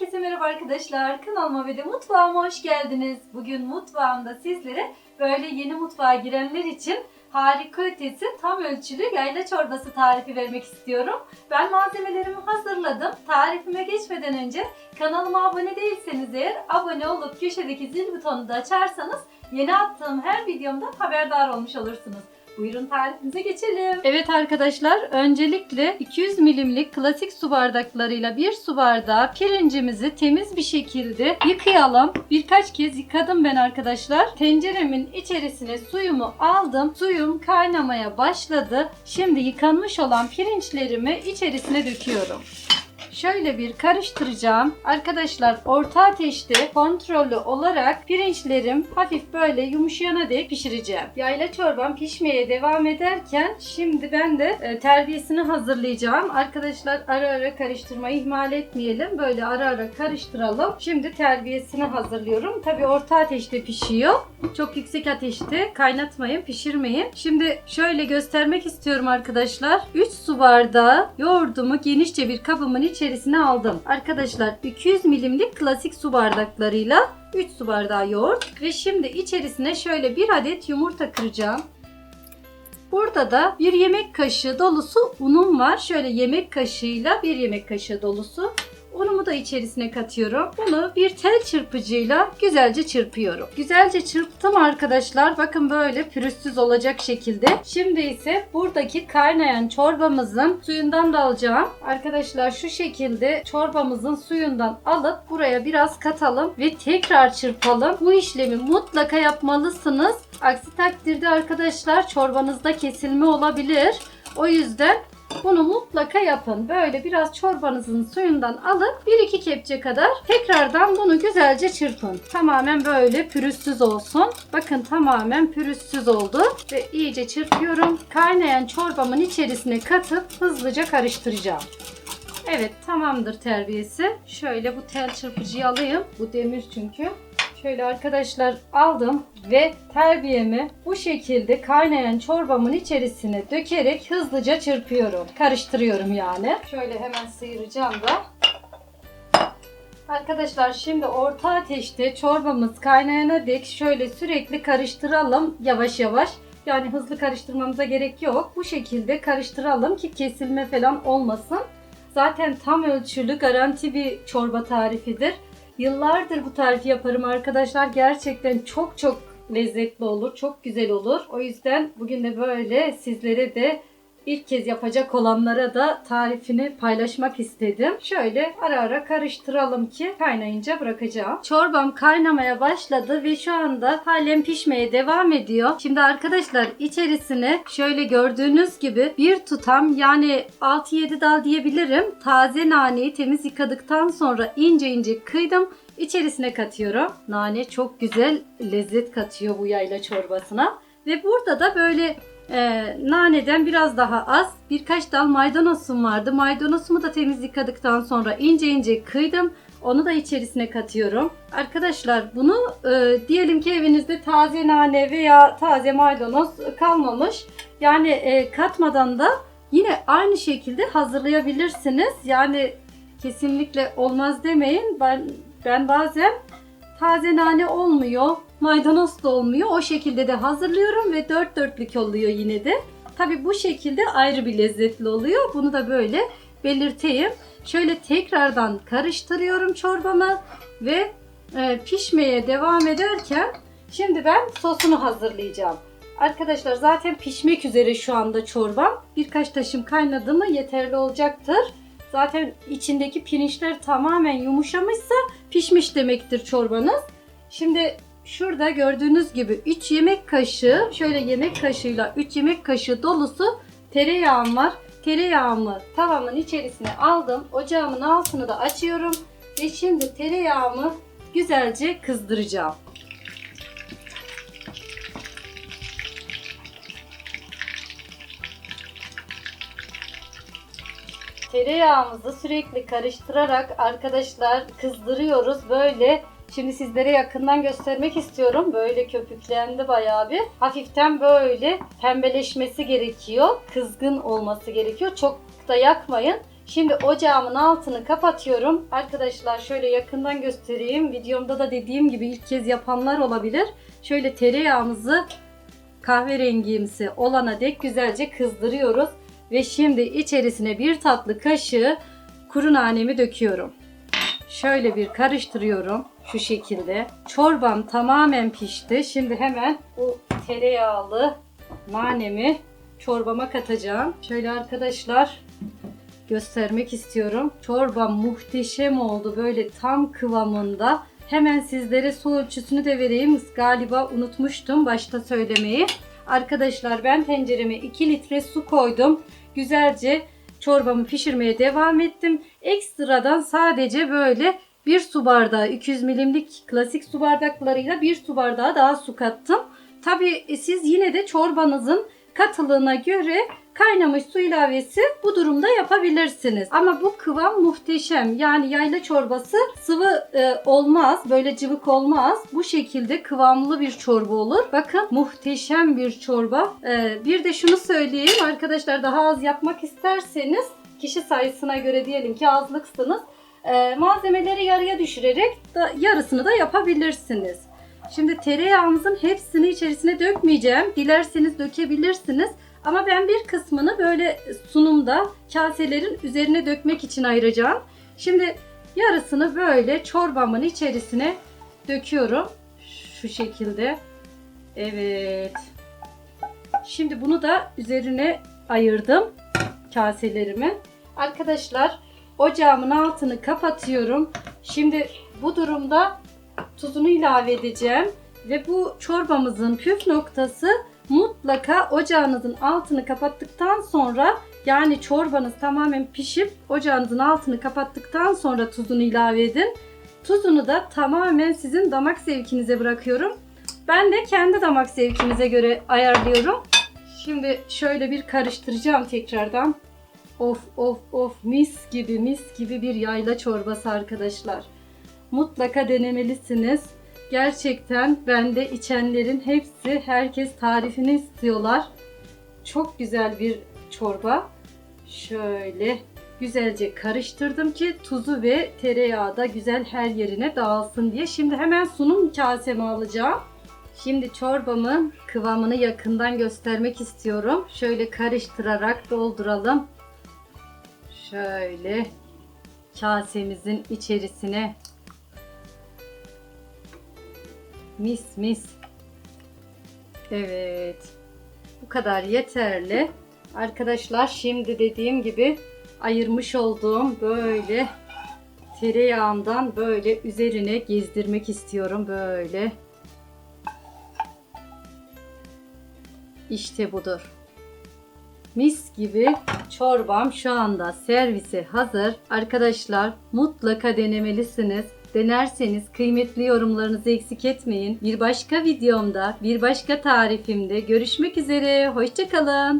Herkese merhaba arkadaşlar. Kanalıma ve de mutfağıma hoş geldiniz. Bugün mutfağımda sizlere böyle yeni mutfağa girenler için harika ötesi tam ölçülü yayla çorbası tarifi vermek istiyorum. Ben malzemelerimi hazırladım. Tarifime geçmeden önce kanalıma abone değilseniz eğer abone olup köşedeki zil butonunu da açarsanız yeni attığım her videomda haberdar olmuş olursunuz. Buyurun tarifimize geçelim. Evet arkadaşlar öncelikle 200 milimlik klasik su bardaklarıyla bir su bardağı pirincimizi temiz bir şekilde yıkayalım. Birkaç kez yıkadım ben arkadaşlar. Tenceremin içerisine suyumu aldım. Suyum kaynamaya başladı. Şimdi yıkanmış olan pirinçlerimi içerisine döküyorum. Şöyle bir karıştıracağım. Arkadaşlar orta ateşte kontrollü olarak pirinçlerim hafif böyle yumuşayana dek pişireceğim. Yayla çorbam pişmeye devam ederken şimdi ben de e, terbiyesini hazırlayacağım. Arkadaşlar ara ara karıştırmayı ihmal etmeyelim. Böyle ara ara karıştıralım. Şimdi terbiyesini hazırlıyorum. Tabi orta ateşte pişiyor. Çok yüksek ateşte kaynatmayın, pişirmeyin. Şimdi şöyle göstermek istiyorum arkadaşlar. 3 su bardağı yoğurdumu genişçe bir kabımın içerisine aldım. Arkadaşlar 200 milimlik klasik su bardaklarıyla 3 su bardağı yoğurt ve şimdi içerisine şöyle bir adet yumurta kıracağım. Burada da bir yemek kaşığı dolusu unum var. Şöyle yemek kaşığıyla bir yemek kaşığı dolusu. Unumu da içerisine katıyorum. Bunu bir tel çırpıcıyla güzelce çırpıyorum. Güzelce çırptım arkadaşlar. Bakın böyle pürüzsüz olacak şekilde. Şimdi ise buradaki kaynayan çorbamızın suyundan da alacağım. Arkadaşlar şu şekilde çorbamızın suyundan alıp buraya biraz katalım ve tekrar çırpalım. Bu işlemi mutlaka yapmalısınız. Aksi takdirde arkadaşlar çorbanızda kesilme olabilir. O yüzden bunu mutlaka yapın. Böyle biraz çorbanızın suyundan alıp 1-2 kepçe kadar tekrardan bunu güzelce çırpın. Tamamen böyle pürüzsüz olsun. Bakın tamamen pürüzsüz oldu. Ve iyice çırpıyorum. Kaynayan çorbamın içerisine katıp hızlıca karıştıracağım. Evet tamamdır terbiyesi. Şöyle bu tel çırpıcıyı alayım. Bu demir çünkü. Şöyle arkadaşlar aldım ve terbiyemi bu şekilde kaynayan çorbamın içerisine dökerek hızlıca çırpıyorum. Karıştırıyorum yani. Şöyle hemen sıyıracağım da. Arkadaşlar şimdi orta ateşte çorbamız kaynayana dek şöyle sürekli karıştıralım yavaş yavaş. Yani hızlı karıştırmamıza gerek yok. Bu şekilde karıştıralım ki kesilme falan olmasın. Zaten tam ölçülü garanti bir çorba tarifidir. Yıllardır bu tarifi yaparım arkadaşlar. Gerçekten çok çok lezzetli olur. Çok güzel olur. O yüzden bugün de böyle sizlere de ilk kez yapacak olanlara da tarifini paylaşmak istedim. Şöyle ara ara karıştıralım ki kaynayınca bırakacağım. Çorbam kaynamaya başladı ve şu anda halen pişmeye devam ediyor. Şimdi arkadaşlar içerisine şöyle gördüğünüz gibi bir tutam yani 6-7 dal diyebilirim. Taze naneyi temiz yıkadıktan sonra ince ince kıydım. İçerisine katıyorum. Nane çok güzel lezzet katıyor bu yayla çorbasına. Ve burada da böyle e, naneden biraz daha az birkaç dal maydanozum vardı. Maydanozumu da temiz yıkadıktan sonra ince ince kıydım. Onu da içerisine katıyorum. Arkadaşlar bunu e, diyelim ki evinizde taze nane veya taze maydanoz kalmamış. Yani e, katmadan da yine aynı şekilde hazırlayabilirsiniz. Yani kesinlikle olmaz demeyin. Ben ben bazen taze nane olmuyor, maydanoz da olmuyor. O şekilde de hazırlıyorum ve dört dörtlük oluyor yine de. Tabi bu şekilde ayrı bir lezzetli oluyor. Bunu da böyle belirteyim. Şöyle tekrardan karıştırıyorum çorbamı ve e, pişmeye devam ederken şimdi ben sosunu hazırlayacağım. Arkadaşlar zaten pişmek üzere şu anda çorbam. Birkaç taşım kaynadı mı yeterli olacaktır. Zaten içindeki pirinçler tamamen yumuşamışsa pişmiş demektir çorbanız. Şimdi şurada gördüğünüz gibi 3 yemek kaşığı şöyle yemek kaşığıyla 3 yemek kaşığı dolusu tereyağım var. Tereyağımı tavamın içerisine aldım. Ocağımın altını da açıyorum. Ve şimdi tereyağımı güzelce kızdıracağım. Tereyağımızı sürekli karıştırarak arkadaşlar kızdırıyoruz. Böyle Şimdi sizlere yakından göstermek istiyorum. Böyle köpüklendi bayağı bir. Hafiften böyle pembeleşmesi gerekiyor. Kızgın olması gerekiyor. Çok da yakmayın. Şimdi ocağımın altını kapatıyorum. Arkadaşlar şöyle yakından göstereyim. Videomda da dediğim gibi ilk kez yapanlar olabilir. Şöyle tereyağımızı kahverengimsi olana dek güzelce kızdırıyoruz. Ve şimdi içerisine bir tatlı kaşığı kuru nanemi döküyorum. Şöyle bir karıştırıyorum şu şekilde. Çorbam tamamen pişti. Şimdi hemen bu tereyağlı nanemi çorbama katacağım. Şöyle arkadaşlar göstermek istiyorum. Çorbam muhteşem oldu. Böyle tam kıvamında. Hemen sizlere su ölçüsünü de vereyim. Galiba unutmuştum başta söylemeyi. Arkadaşlar ben tencereme 2 litre su koydum. Güzelce çorbamı pişirmeye devam ettim. Ekstradan sadece böyle bir su bardağı 200 milimlik klasik su bardaklarıyla bir su bardağı daha su kattım. Tabi siz yine de çorbanızın katılığına göre kaynamış su ilavesi bu durumda yapabilirsiniz. Ama bu kıvam muhteşem. Yani yayla çorbası sıvı e, olmaz. Böyle cıvık olmaz. Bu şekilde kıvamlı bir çorba olur. Bakın muhteşem bir çorba. E, bir de şunu söyleyeyim arkadaşlar daha az yapmak isterseniz kişi sayısına göre diyelim ki azlıksınız. E, malzemeleri yarıya düşürerek da yarısını da yapabilirsiniz. Şimdi tereyağımızın hepsini içerisine dökmeyeceğim. Dilerseniz dökebilirsiniz. Ama ben bir kısmını böyle sunumda kaselerin üzerine dökmek için ayıracağım. Şimdi yarısını böyle çorbamın içerisine döküyorum. Şu şekilde. Evet. Şimdi bunu da üzerine ayırdım kaselerimi. Arkadaşlar ocağımın altını kapatıyorum. Şimdi bu durumda tuzunu ilave edeceğim. Ve bu çorbamızın püf noktası mutlaka ocağınızın altını kapattıktan sonra yani çorbanız tamamen pişip ocağınızın altını kapattıktan sonra tuzunu ilave edin. Tuzunu da tamamen sizin damak zevkinize bırakıyorum. Ben de kendi damak zevkinize göre ayarlıyorum. Şimdi şöyle bir karıştıracağım tekrardan. Of of of mis gibi mis gibi bir yayla çorbası arkadaşlar. Mutlaka denemelisiniz. Gerçekten bende içenlerin hepsi herkes tarifini istiyorlar. Çok güzel bir çorba. Şöyle güzelce karıştırdım ki tuzu ve tereyağı da güzel her yerine dağılsın diye. Şimdi hemen sunum kasemi alacağım. Şimdi çorbamın kıvamını yakından göstermek istiyorum. Şöyle karıştırarak dolduralım. Şöyle kasemizin içerisine Mis mis. Evet. Bu kadar yeterli. Arkadaşlar şimdi dediğim gibi ayırmış olduğum böyle tereyağından böyle üzerine gezdirmek istiyorum böyle. İşte budur. Mis gibi çorbam şu anda servise hazır. Arkadaşlar mutlaka denemelisiniz. Denerseniz kıymetli yorumlarınızı eksik etmeyin. Bir başka videomda, bir başka tarifimde görüşmek üzere. Hoşçakalın.